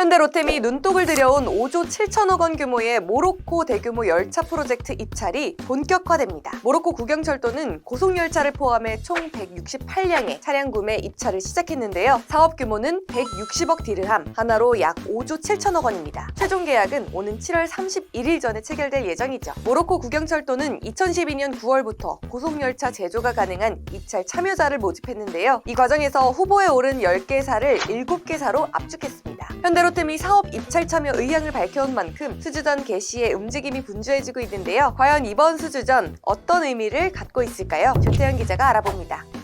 현대로템이 눈독을 들여온 5조 7천억 원 규모의 모로코 대규모 열차 프로젝트 입찰이 본격화됩니다. 모로코 국영철도는 고속열차를 포함해 총 168량의 차량 구매 입찰을 시작했는데요. 사업 규모는 160억 디르함, 하나로 약 5조 7천억 원입니다. 최종 계약은 오는 7월 31일 전에 체결될 예정이죠. 모로코 국영철도는 2012년 9월부터 고속열차 제조가 가능한 입찰 참여자를 모집했는데요. 이 과정에서 후보에 오른 10개 사를 7개 사로 압축했습니다. 현대로템이 사업 입찰 참여 의향을 밝혀온 만큼 수주전 개시의 움직임이 분주해지고 있는데요. 과연 이번 수주전 어떤 의미를 갖고 있을까요? 조태현 기자가 알아봅니다.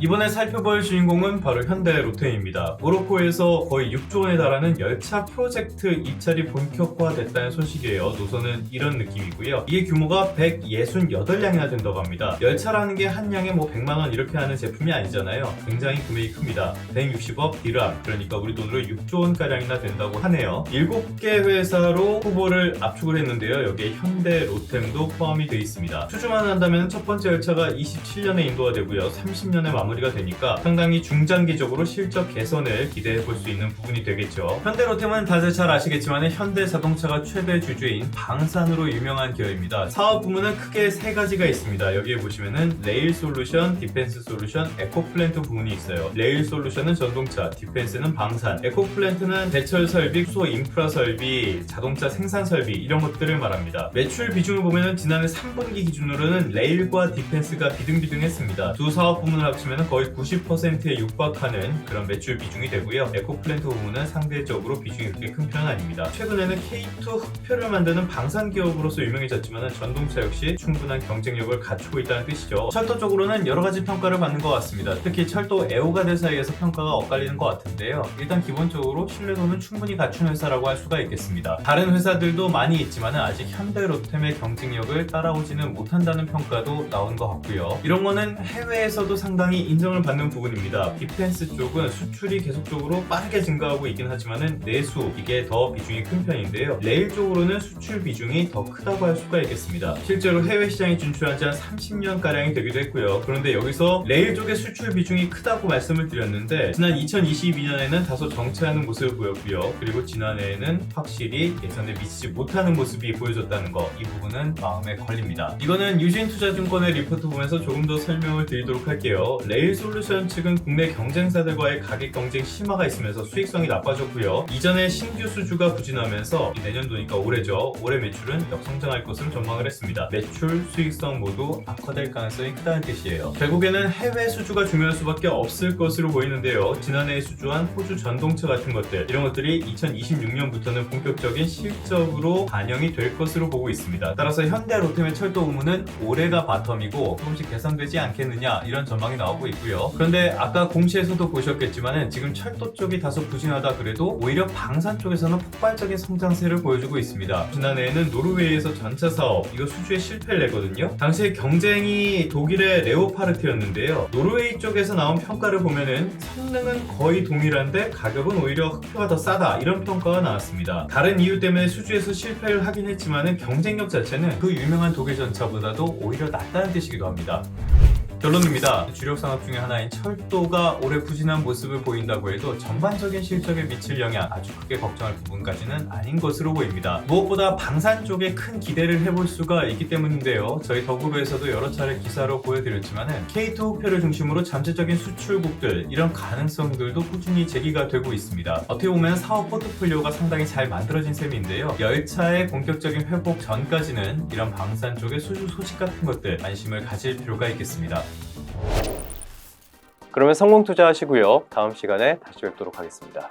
이번에 살펴볼 주인공은 바로 현대 로템입니다. 모로코에서 거의 6조 원에 달하는 열차 프로젝트 입찰이 본격화됐다는 소식이에요. 노선은 이런 느낌이고요. 이게 규모가 168량이나 된다고 합니다. 열차라는 게한 량에 뭐 100만 원 이렇게 하는 제품이 아니잖아요. 굉장히 금액이 큽니다. 160억 디람, 그러니까 우리 돈으로 6조 원 가량이나 된다고 하네요. 7개 회사로 후보를 압축을 했는데요. 여기에 현대 로템도 포함이 되어 있습니다. 수주만 한다면 첫 번째 열차가 27년에 인도가 되고요. 30년에 마무리 가 되니까 상당히 중장기적으로 실적 개선을 기대해 볼 수 있는 부분이 되겠죠. 현대로템은 다들 잘 아시겠지만 현대 자동차가 최대 주주인 방산으로 유명한 기업입니다. 사업 부문은 크게 세 가지가 있습니다. 여기에 보시면은 레일 솔루션, 디펜스 솔루션, 에코플랜트 부문이 있어요. 레일 솔루션은 전동차, 디펜스는 방산, 에코플랜트는 대철 설비, 수소 인프라 설비, 자동차 생산 설비 이런 것들을 말합니다. 매출 비중을 보면은 지난해 3분기 기준으로는 레일과 디펜스가 비등비등했습니다. 두 사업 부문을 합치면 거의 90%에 육박하는 그런 매출 비중이 되고요. 에코플랜트 부문은 상대적으로 비중이 그렇게 큰 편은 아닙니다. 최근에는 K2 흑표를 만드는 방산 기업으로서 유명해졌지만 전동차 역시 충분한 경쟁력을 갖추고 있다는 뜻이죠. 철도 쪽으로는 여러 가지 평가를 받는 것 같습니다. 특히 철도 애호가들 사이에서 평가가 엇갈리는 것 같은데요. 일단 기본적으로 신뢰도는 충분히 갖춘 회사라고 할 수가 있겠습니다. 다른 회사들도 많이 있지만 아직 현대로템의 경쟁력을 따라오지는 못한다는 평가도 나온 것 같고요. 이런 거는 해외에서도 상당히 인정을 받는 부분입니다. 디펜스 쪽은 수출이 계속적으로 빠르게 증가하고 있긴 하지만은 내수 이게 더 비중이 큰 편인데요. 레일 쪽으로는 수출 비중이 더 크다고 할 수가 있겠습니다. 실제로 해외 시장에 진출한 지 한 30년 가량이 되기도 했고요. 그런데 여기서 레일 쪽의 수출 비중이 크다고 말씀을 드렸는데 지난 2022년에는 다소 정체하는 모습을 보였고요. 그리고 지난해에는 확실히 예상에 미치지 못하는 모습이 보여졌다는 거 이 부분은 마음에 걸립니다. 이거는 유진투자증권의 리포트 보면서 조금 더 설명을 드리도록 할게요. 레일 솔루션 측은 국내 경쟁사들과의 가격 경쟁 심화가 있으면서 수익성이 나빠졌고요. 이전에 신규 수주가 부진하면서 이 내년도니까 올해죠. 올해 매출은 역성장할 것으로 전망을 했습니다. 매출, 수익성 모두 악화될 가능성이 크다는 뜻이에요. 결국에는 해외 수주가 중요할 수밖에 없을 것으로 보이는데요. 지난해에 수주한 호주 전동차 같은 것들 이런 것들이 2026년부터는 본격적인 실적으로 반영이 될 것으로 보고 있습니다. 따라서 현대 로템의 철도 의무는 올해가 바텀이고 조금씩 개선되지 않겠느냐 이런 전망이 나오고 있고요. 그런데 아까 공시에서도 보셨겠지만은 지금 철도 쪽이 다소 부진하다 그래도 오히려 방산 쪽에서는 폭발적인 성장세를 보여주고 있습니다. 지난해에는 노르웨이에서 전차 사업 이거 수주에 실패를 내거든요. 당시에 경쟁이 독일의 레오파르트였는데요. 노르웨이 쪽에서 나온 평가를 보면은 성능은 거의 동일한데 가격은 오히려 흑표가 더 싸다 이런 평가가 나왔습니다. 다른 이유 때문에 수주에서 실패를 하긴 했지만은 경쟁력 자체는 그 유명한 독일 전차보다도 오히려 낫다는 뜻이기도 합니다. 결론입니다. 주력 산업 중에 하나인 철도가 올해 부진한 모습을 보인다고 해도 전반적인 실적에 미칠 영향 아주 크게 걱정할 부분까지는 아닌 것으로 보입니다. 무엇보다 방산 쪽에 큰 기대를 해볼 수가 있기 때문인데요. 저희 더구로에서도 여러 차례 기사로 보여드렸지만은 K2 흑표를 중심으로 잠재적인 수출국들 이런 가능성들도 꾸준히 제기가 되고 있습니다. 어떻게 보면 사업 포트폴리오가 상당히 잘 만들어진 셈인데요. 열차의 본격적인 회복 전까지는 이런 방산 쪽의 수주 소식 같은 것들 관심을 가질 필요가 있겠습니다. 그러면 성공 투자하시고요. 다음 시간에 다시 뵙도록 하겠습니다.